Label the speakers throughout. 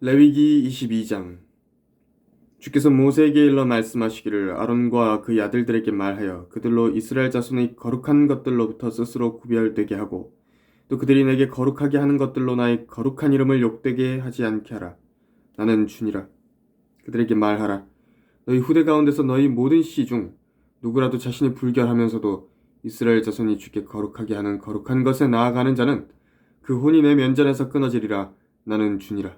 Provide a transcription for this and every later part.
Speaker 1: 레위기 22장. 주께서 모세에게 일러 말씀하시기를 아론과 그의 아들들에게 말하여 그들로 이스라엘 자손의 거룩한 것들로부터 스스로 구별되게 하고 또 그들이 내게 거룩하게 하는 것들로 나의 거룩한 이름을 욕되게 하지 않게 하라. 나는 주니라. 그들에게 말하라. 너희 후대 가운데서 너희 모든 시중 누구라도 자신이 불결하면서도 이스라엘 자손이 주께 거룩하게 하는 거룩한 것에 나아가는 자는 그 혼이 내 면전에서 끊어지리라. 나는 주니라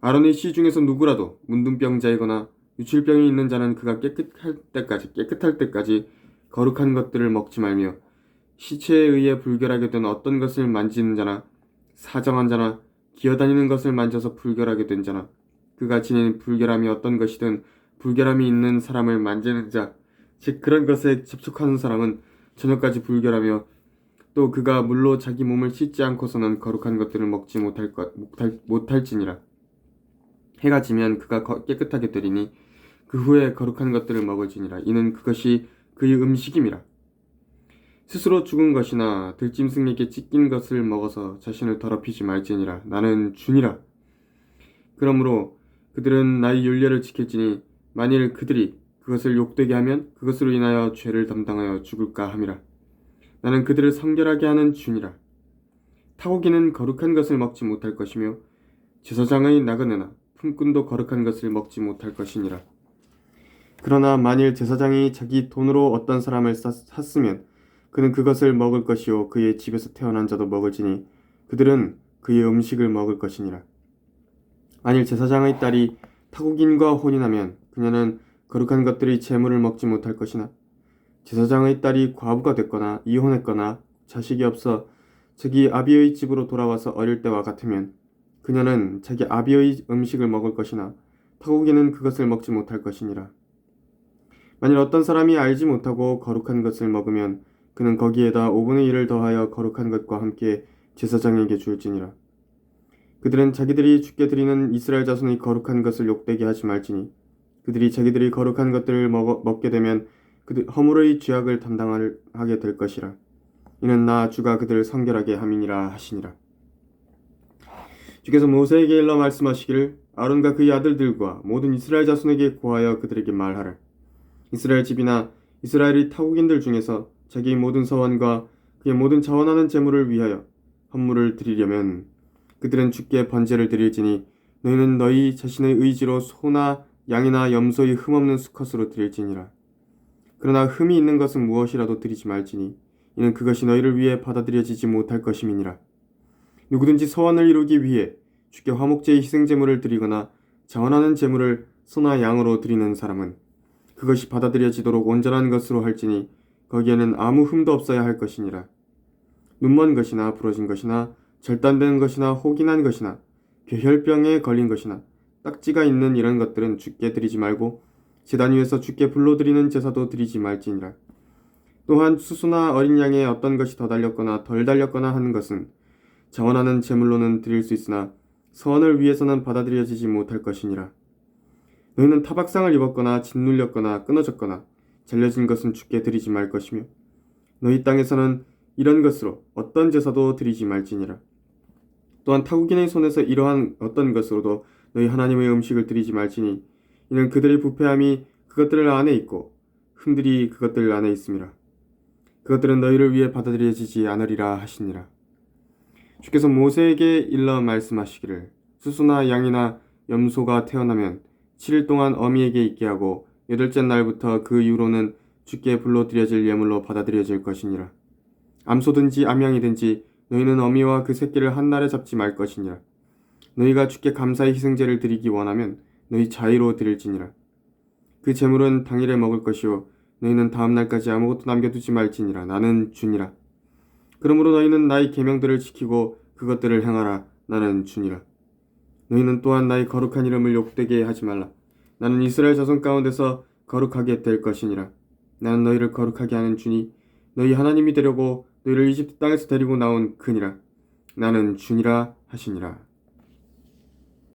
Speaker 1: 아론의 씨 중에서 누구라도 문둥병자이거나 유출병이 있는 자는 그가 깨끗할 때까지 깨끗할 때까지 거룩한 것들을 먹지 말며 시체에 의해 불결하게 된 어떤 것을 만지는 자나 사정한 자나 기어다니는 것을 만져서 불결하게 된 자나 그가 지닌 불결함이 어떤 것이든 불결함이 있는 사람을 만지는 자, 즉 그런 것에 접촉하는 사람은 저녁까지 불결하며 또 그가 물로 자기 몸을 씻지 않고서는 거룩한 것들을 먹지 못할 것 못할, 못할지니라. 해가 지면 그가 거- 깨끗하게 되리니 그 후에 거룩한 것들을 먹을지니라. 이는 그것이 그의 음식임이라. 스스로 죽은 것이나 들짐승에게 찢긴 것을 먹어서 자신을 더럽히지 말지니라. 나는 주니라. 그러므로 그들은 나의 윤례를 지킬지니 만일 그들이 그것을 욕되게 하면 그것으로 인하여 죄를 담당하여 죽을까 함이라. 나는 그들을 성결하게 하는 주니라. 타고기는 거룩한 것을 먹지 못할 것이며 제사장의 나그네나 품꾼도 거룩한 것을 먹지 못할 것이니라. 그러나 만일 제사장이 자기 돈으로 어떤 사람을 쌌- 샀으면 그는 그것을 먹을 것이요 그의 집에서 태어난 자도 먹을지니 그들은 그의 음식을 먹을 것이니라. 만일 제사장의 딸이 타국인과 혼인하면 그녀는 거룩한 것들이 재물을 먹지 못할 것이나 제사장의 딸이 과부가 됐거나 이혼했거나 자식이 없어 자기 아비의 집으로 돌아와서 어릴 때와 같으면 그녀는 자기 아비의 음식을 먹을 것이나 타국인은 그것을 먹지 못할 것이니라. 만일 어떤 사람이 알지 못하고 거룩한 것을 먹으면 그는 거기에다 5분의 1을 더하여 거룩한 것과 함께 제사장에게 줄지니라. 그들은 자기들이 죽게 드리는 이스라엘 자손의 거룩한 것을 욕되게 하지 말지니 그들이 자기들이 거룩한 것들을 먹어, 먹게 되면 그들 허물의 죄악을 담당하게 될 것이라. 이는 나 주가 그들을 성결하게 함이니라 하시니라. 주께서 모세에게 일러 말씀하시기를 아론과 그의 아들들과 모든 이스라엘 자손에게 고하여 그들에게 말하라. 이스라엘 집이나 이스라엘의 타국인들 중에서 자기의 모든 서원과 그의 모든 자원하는 재물을 위하여 헌물을 드리려면 그들은 주께 번제를 드릴지니 너희는 너희 자신의 의지로 소나 양이나 염소의 흠없는 수컷으로 드릴지니라. 그러나 흠이 있는 것은 무엇이라도 드리지 말지니 이는 그것이 너희를 위해 받아들여지지 못할 것임이니라. 누구든지 서원을 이루기 위해 주께 화목제의 희생제물을 드리거나 자원하는 제물을 소나 양으로 드리는 사람은 그것이 받아들여지도록 온전한 것으로 할지니 거기에는 아무 흠도 없어야 할 것이니라. 눈먼 것이나 부러진 것이나 절단된 것이나 혹인한 것이나 괴혈병에 걸린 것이나 딱지가 있는 이런 것들은 주께 드리지 말고 제단 위에서 주께 불러드리는 제사도 드리지 말지니라. 또한 수수나 어린 양에 어떤 것이 더 달렸거나 덜 달렸거나 하는 것은 자원하는 제물로는 드릴 수 있으나 서원을 위해서는 받아들여지지 못할 것이니라. 너희는 타박상을 입었거나 짓눌렸거나 끊어졌거나 잘려진 것은 주께 드리지 말 것이며 너희 땅에서는 이런 것으로 어떤 제사도 드리지 말지니라. 또한 타국인의 손에서 이러한 어떤 것으로도 너희 하나님의 음식을 드리지 말지니 이는 그들의 부패함이 그것들 안에 있고 흠들이 그것들 안에 있음이라. 그것들은 너희를 위해 받아들여지지 않으리라 하시니라. 주께서 모세에게 일러 말씀하시기를 수수나 양이나 염소가 태어나면 7일 동안 어미에게 있게 하고 여덟째 날부터 그 이후로는 주께 불러드려질 예물로 받아들여질 것이니라. 암소든지 암양이든지 너희는 어미와 그 새끼를 한 날에 잡지 말 것이니라. 너희가 주께 감사의 희생제를 드리기 원하면 너희 자의로 드릴지니라. 그 제물은 당일에 먹을 것이요 너희는 다음 날까지 아무것도 남겨두지 말지니라. 나는 주니라. 그러므로 너희는 나의 계명들을 지키고 그것들을 행하라. 나는 주니라. 너희는 또한 나의 거룩한 이름을 욕되게 하지 말라. 나는 이스라엘 자손 가운데서 거룩하게 될 것이니라. 나는 너희를 거룩하게 하는 주니 너희 하나님이 되려고 너희를 이집트 땅에서 데리고 나온 그니라. 나는 주니라 하시니라.